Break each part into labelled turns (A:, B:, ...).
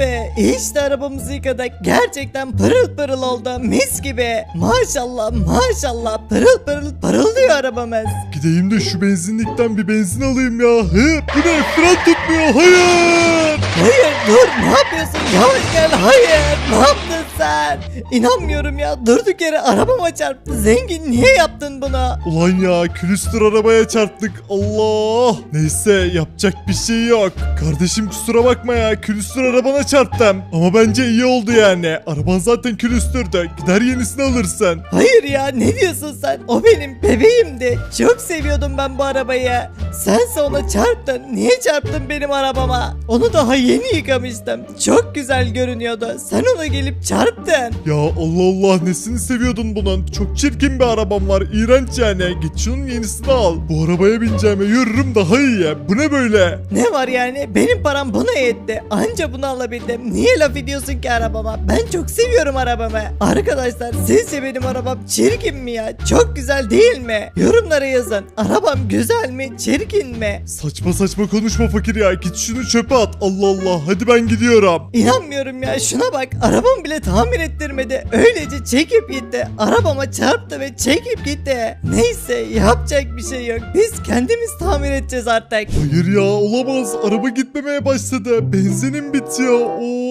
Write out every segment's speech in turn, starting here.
A: be işte arabamızı yıkadık. Gerçekten pırıl pırıl oldu mis gibi. Maşallah maşallah pırıl pırıl parıldıyor arabamız.
B: Gideyim de şu benzinlikten bir benzin alayım ya. Hı, bu ne? Fren tutmuyor. Hayır.
A: Hayır dur ne yapıyorsun yavaş gel hayır ne yaptın sen? İnanmıyorum ya durduk yere arabama çarptı zengin niye yaptın bunu?
B: Ulan ya külüstür arabaya çarptık. Allah. Neyse yapacak bir şey yok. Kardeşim kusura bakma ya külüstür arabana çarptım. Ama bence iyi oldu yani. Araban zaten külüstürdü. Gider yenisini alırsın.
A: Hayır ya ne diyorsun sen o benim bebeğimdi çok seviyordum ben bu arabayı. Sense ona çarptın niye çarptın benim arabama? Onu daha yeni yıkamıştım çok güzel görünüyordu sen ona gelip çarptın.
B: Ya Allah Allah nesini seviyordun bunun? Çok çirkin bir arabam var. İğrenç yani. Git şunun yenisini al. Bu arabaya bineceğime yürürüm daha iyi. Bu ne böyle?
A: Ne var yani benim param buna yetti anca bunu alabildim niye laf ediyorsun ki arabama ben çok seviyorum arabamı arkadaşlar sizce benim arabam çirkin mi ya çok güzel değil mi yorumlara yazın arabam güzel mi çirkin mi
B: Saçma saçma konuşma fakir ya. Git şunu çöpe at. Allah Allah. Hadi ben gidiyorum.
A: İnanmıyorum ya şuna bak arabamı bile tamir ettirmedi öylece çekip gitti arabama çarptı ve çekip gitti neyse yapacak bir şey yok biz kendimiz tamir edeceğiz artık
B: Hayır ya olamaz. Araba gitmemeye başladı. Benzinim bitiyor.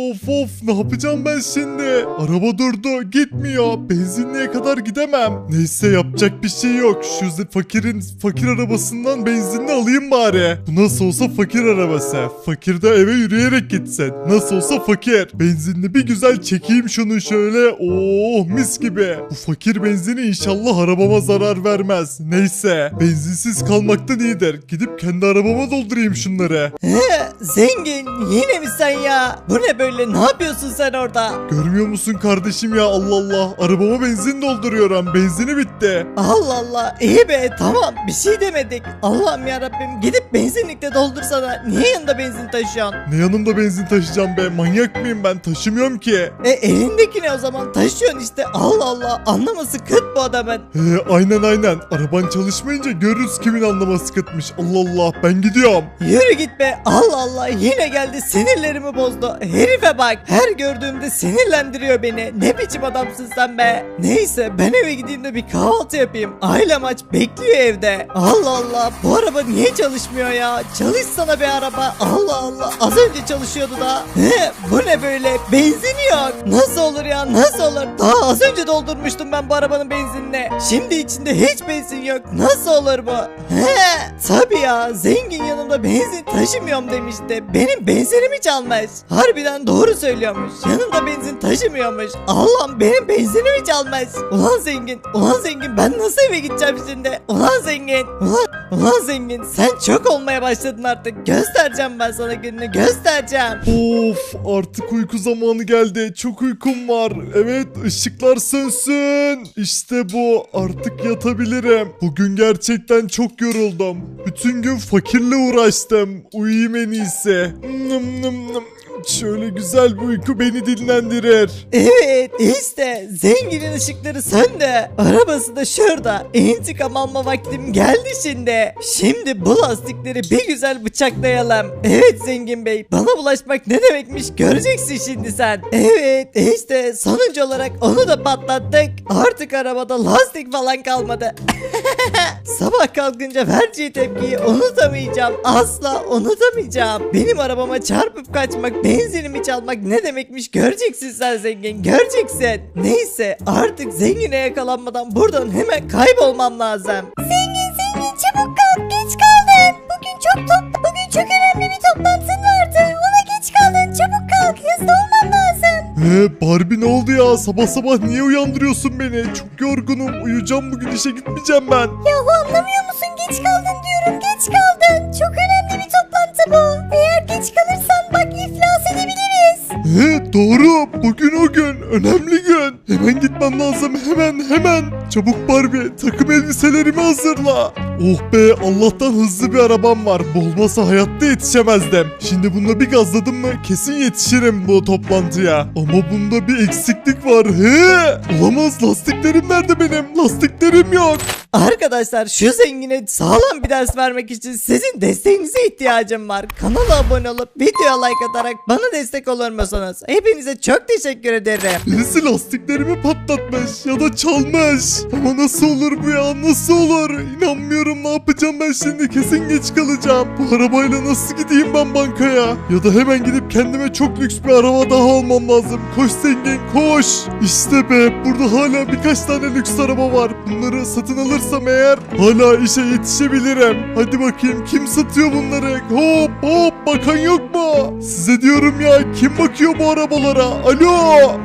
B: Of of ne yapacağım ben şimdi? Araba durdu. Gitmiyor. Benzinliğe kadar gidemem. Neyse yapacak bir şey yok. Şu fakirin fakir arabasından benzinli alayım bari. Bu nasıl olsa fakir arabası. Fakir de eve yürüyerek gitsin. Nasıl olsa fakir. Benzinli bir güzel çekeyim şunu şöyle. Oh mis gibi. Bu fakir benzini inşallah arabama zarar vermez. Neyse. Benzinsiz kalmaktan iyidir. Gidip kendi arabama doldurayım şunları.
A: He, zengin yine mi sen ya? Bu ne böyle ne yapıyorsun sen orada?
B: Görmüyor musun kardeşim ya Allah Allah. Arabama benzin dolduruyorum. Benzini bitti.
A: Allah Allah iyi be tamam bir şey demedik. Allah'ım ya Rabbim gidip benzinlikte doldursana. Niye yanında benzin taşıyorsun?
B: Ne yanımda benzin taşıyacağım be? Manyak mıyım ben? Taşımıyorum ki.
A: E elindeki ne o zaman taşıyorsun işte Allah Allah anlaması kıt bu adamın.
B: He, aynen aynen. Araban çalışmayınca görürüz kimin anlaması kıtmış. Allah Allah ben gidiyorum.
A: Yürü git be Allah Allah yine geldi sinirlerimi bozdu. Herife bak her gördüğümde sinirlendiriyor beni. Ne biçim adamsın sen be. Neyse ben eve gideyim de bir kahvaltı yapayım. Ailem aç bekliyor evde. Allah Allah bu araba niye çalışmıyor ya? Çalışsana be araba. Allah Allah az önce çalışıyordu da. He, bu ne böyle benzini yok. Nasıl olur ya nasıl olur? Daha az önce doldurmuştum ben bu arabanın benzinini. Şimdi içinde hiç benzin yok. Nasıl olur bu? He, tabii ya zengin yanımda benzin taşımıyorum demişti. Benim benzinimi çalmış. Harbiden doğru söylüyormuş. Yanımda benzin taşımıyormuş. Allah'ım benim benzinimi çalmış. Ulan zengin, ulan zengin ben nasıl eve gideceğim şimdi? Ulan zengin, ulan, ulan zengin sen çok olmaya başladın artık. Göstereceğim ben sana gününü göstereceğim.
B: Of artık uyku zamanı geldi. Çok uykum var. Evet ışıklar sönsün. İşte bu artık yatabilirim. Bugün gerçekten çok yoruldum. Bütün gün fakirle uğraştım. Uyuyayım en iyisi. Nım nım nım. Şöyle güzel bir uyku beni dinlendirir.
A: Evet işte zenginin ışıkları söndü. Arabası da şurada. İntikam alma vaktim geldi şimdi. Şimdi bu lastikleri bir güzel bıçaklayalım. Evet zengin bey bana bulaşmak ne demekmiş göreceksin şimdi sen. Evet işte sonuncu olarak onu da patlattık. Artık arabada lastik falan kalmadı. Sabah kalkınca vereceği tepkiyi unutamayacağım. Asla unutamayacağım. Benim arabama çarpıp kaçmak, benzinimi çalmak ne demekmiş göreceksin sen zengin, göreceksin. Neyse artık zengine yakalanmadan buradan hemen kaybolmam lazım.
C: Zengin zengin çabuk kalk geç kaldın. Bugün çok top
B: Ee, Barbie ne oldu ya? Sabah sabah niye uyandırıyorsun beni? Çok yorgunum. Uyuyacağım bugün işe gitmeyeceğim ben.
C: Yahu anlamıyor musun geç kaldın diyorum geç kaldın. Çok önemli bir toplantı bu. Eğer geç kalırsan bak iflas edebiliriz.
B: He doğru bugün o gün önemli gün hemen gitmem lazım hemen hemen çabuk Barbie takım elbiselerimi hazırla Oh be Allah'tan hızlı bir arabam var bu olmasa hayatta yetişemezdim Şimdi bununla bir gazladım mı kesin yetişirim bu toplantıya Ama bunda bir eksiklik var he Olamaz lastiklerim nerede benim lastiklerim yok
A: Arkadaşlar şu zengine sağlam bir ders vermek için sizin desteğinize ihtiyacım var. Kanala abone olup videoya like atarak bana destek olur musunuz? Hepinize çok teşekkür ederim.
B: Birisi lastiklerimi patlatmış ya da çalmış. Ama nasıl olur bu ya nasıl olur? İnanmıyorum ne yapacağım ben şimdi kesin geç kalacağım. Bu arabayla nasıl gideyim ben bankaya? Ya da hemen gidip kendime çok lüks bir araba daha almam lazım. Koş zengin koş. İşte be burada hala birkaç tane lüks araba var. Bunları satın alırsam eğer hala işe yetişebilirim. Hadi bakayım kim satıyor bunları? Hop hop bakan yok mu? Size diyorum ya kim bakıyor bu arabalara? Alo.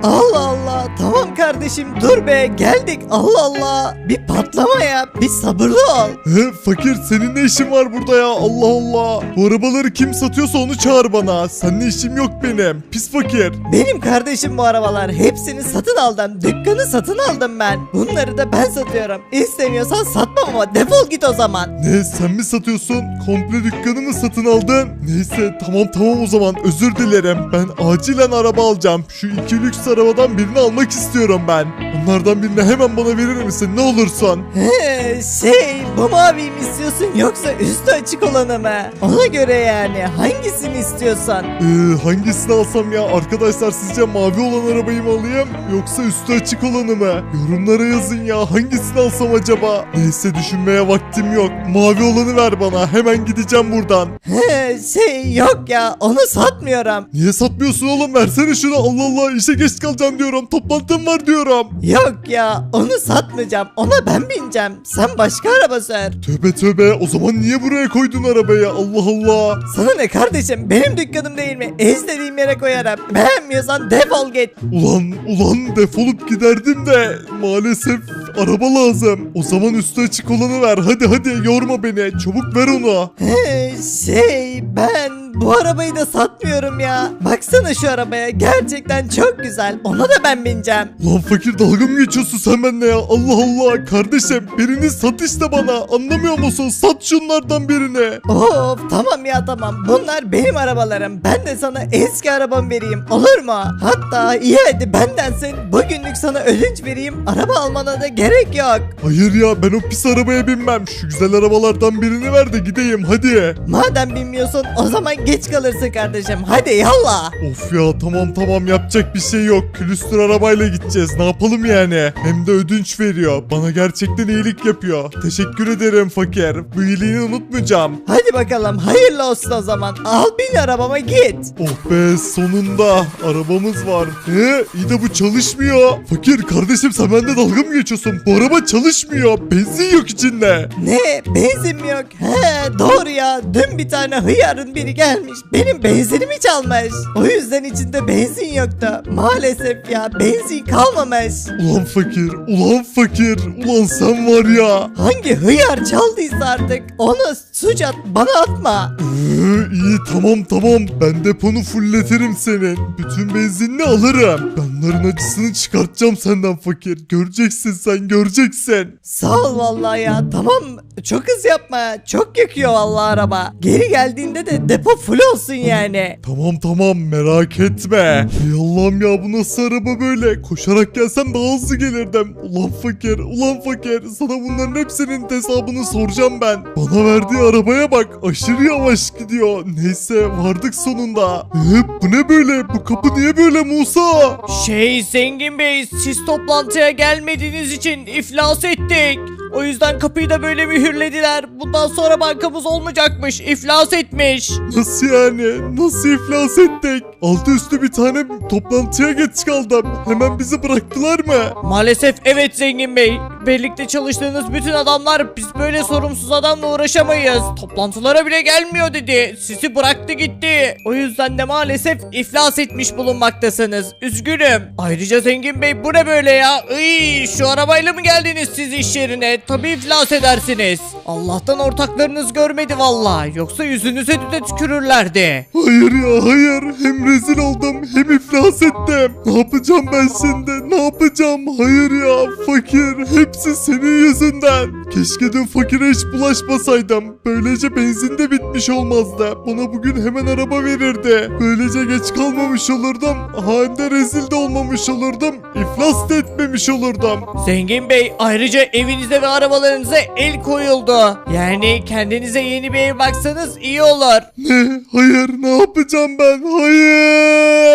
A: Allah Allah tamam kardeşim dur be geldik Allah Allah. Bir patlama ya bir sabırlı ol.
B: He, fakir senin ne işin var burada ya Allah Allah. Bu arabaları kim satıyorsa onu çağır bana. Seninle işim yok benim. Pis fakir.
A: Benim kardeşim bu arabalar hepsini satın aldım. Dükkanı satın aldım ben. Bunları da ben satıyorum. İstemiyorsan satmam ama defol git o zaman.
B: Ne sen mi satıyorsun? Komple dükkanı mı satın aldın? Neyse tamam tamam o zaman özür dilerim. Ben acilen araba alacağım. Şu iki lüks arabadan birini almak istiyorum ben. Onlardan birini hemen bana verir misin ne olursun?
A: He, şey bu maviyi mi istiyorsun yoksa üstü açık olanı mı? Ona göre yani hangisini istiyorsan.
B: Ee, hangisini alsam ya? Arkadaşlar sizce mavi olan arabayı mı alayım yoksa üstü açık olanı mı? Yorumlara yazın ya hangisini alsam acaba? Neyse düşünmeye vaktim yok. Mavi olanı ver bana hemen gideceğim buradan.
A: He, şey yok ya onu satmıyorum.
B: Niye satmıyorsun oğlum versene şunu Allah Allah işe geç kalacağım diyorum toplantım var diyorum.
A: Yok ya onu satmayacağım ona ben bineceğim. Sen başka araba sür.
B: Tövbe tövbe o zaman niye buraya koydun arabayı Allah Allah.
A: Sana ne kardeşim benim dükkanım değil mi? İstediğim yere koyarım. Beğenmiyorsan defol git.
B: Ulan ulan defolup giderdim de maalesef araba lazım. O zaman üstü açık olanı ver hadi hadi yorma beni çabuk ver onu.
A: He, şey ben bu arabayı da satmıyorum ya. Baksana şu arabaya gerçekten çok güzel. Ona da ben bineceğim.
B: Lan fakir dalga mı geçiyorsun sen benimle ya Allah Allah kardeşim birini sat işte bana anlamıyor musun sat şunlardan birini.
A: Of tamam ya tamam. Bunlar benim arabalarım. Ben de sana eski arabamı vereyim. Olur mu? Hatta iyi hadi bendensin. Bugünlük sana ödünç vereyim. Araba almana da gerek yok.
B: Hayır ya ben o pis arabaya binmem şu güzel arabalardan birini ver de gideyim hadi.
A: Madem bilmiyorsun o zaman geç kalırsın kardeşim. Hadi yallah.
B: Of ya tamam tamam yapacak bir şey yok. Külüstür arabayla gideceğiz. Ne yapalım yani? Hem de ödünç veriyor. Bana gerçekten iyilik yapıyor. Teşekkür ederim fakir. Bu iyiliğini unutmayacağım.
A: Hadi bakalım hayırlı olsun o zaman. Al bin arabama git.
B: Oh be sonunda arabamız var. He iyi de bu çalışmıyor. Fakir kardeşim sen bende dalga mı geçiyorsun? Bu araba çalışmıyor. Benzin yok içinde.
A: Ne? Benzin mi yok? He doğru ya. Dün bir tane hıyarın biri gelmiş. Benim benzinimi çalmış. O yüzden içinde benzin yoktu. Maalesef ya benzin kalmamış.
B: Ulan fakir, ulan fakir, ulan sen var ya.
A: Hangi hıyar çaldıysa artık onu suç at bana atma.
B: Ee, iyi tamam tamam ben deponu fulletirim senin. Bütün benzinini alırım. Ben onların acısını çıkartacağım senden fakir. Göreceksin sen göreceksin.
A: Sağ ol vallahi ya tamam çok hız yapma çok yakıyor vallahi araba. Geri geldiğinde de depo full olsun yani.
B: Tamam tamam merak etme. Ey Allah'ım ya bu nasıl araba böyle? Koşarak gelsem daha hızlı gelirdim. Ulan fakir ulan fakir sana bunların hepsinin hesabını soracağım ben. Bana verdiği arabaya bak aşırı yavaş gidiyor. Neyse vardık sonunda. Ee, bu ne böyle? Bu kapı niye böyle Musa?
D: Şey Zengin Bey siz toplantıya gelmediğiniz için iflas ettik. O yüzden kapıyı da böyle mühürlediler. Bundan sonra bankamız olmayacakmış. iflas etmiş.
B: Nasıl yani? Nasıl iflas ettik? Altı üstü bir tane toplantıya geç kaldım. Hemen bizi bıraktılar mı?
D: Maalesef evet Zengin Bey. Birlikte çalıştığınız bütün adamlar biz böyle sorumsuz adamla uğraşamayız. Toplantılara bile gelmiyor dedi. Sizi bıraktı gitti. O yüzden de maalesef iflas etmiş bulunmaktasınız. Üzgünüm. Ayrıca Zengin Bey bu ne böyle ya? Iy, şu arabayla mı geldiniz siz iş yerine? Tabii iflas edersiniz. Allah'tan ortaklarınız görmedi valla. Yoksa yüzünüze de tükürürlerdi.
B: Hayır ya hayır. Emre rezil oldum hem iflas ettim. Ne yapacağım ben şimdi? Ne yapacağım? Hayır ya fakir. Hepsi senin yüzünden. Keşke dün fakire hiç bulaşmasaydım. Böylece benzin de bitmiş olmazdı. Bana bugün hemen araba verirdi. Böylece geç kalmamış olurdum. Hem de rezil de olmamış olurdum. İflas da etmemiş olurdum.
A: Zengin Bey ayrıca evinize ve arabalarınıza el koyuldu. Yani kendinize yeni bir ev baksanız iyi olur.
B: Ne? Hayır ne yapacağım ben? Hayır.